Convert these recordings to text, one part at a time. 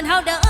อนเฮาเด้อ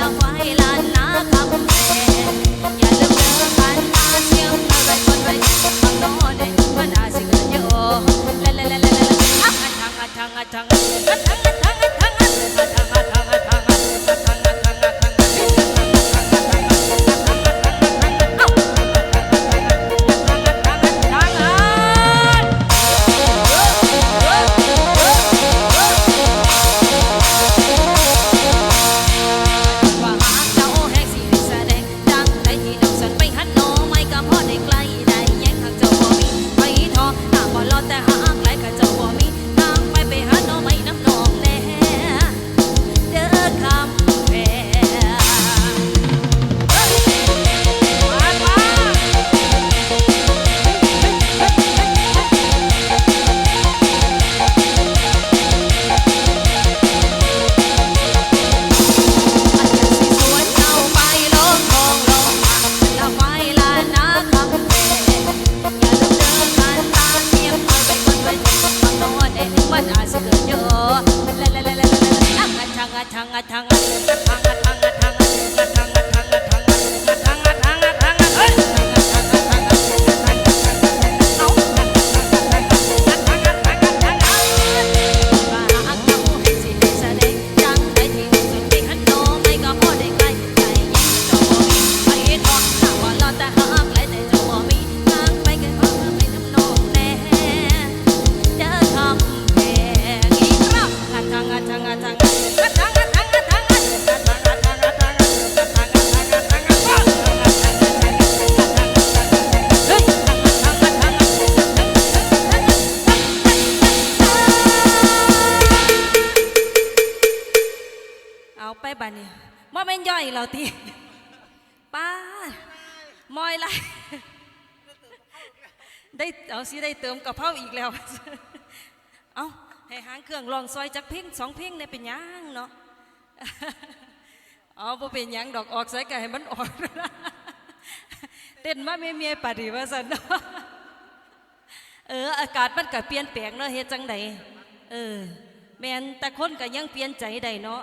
ละไฟลานนาคำแพงอย่าลืมเดิม อาจสิเกิดเจอละละละละละละอะทางอะทางอะท เอาไปบานนี่มอแม่นย่อยเราตีป้ามอยไรได้เอาซีได้เติมกระเพราอีกแล้ว เอาให้หางเครื่องลองซอยจักเพ่งสองเพ่งเนี่ยเป็นยังเนาะเอาบ่เป็นยังดอกออกใส่ไก่ให้มันออกเต้นมาเมียเมียปาดีว่าสันเออ อากาศมันก็เปลี่ยนแปลงเนาะเฮ็ดจังไดเออ แม่นแต่คนก็ยังเปลี่ยนใจใดเนาะ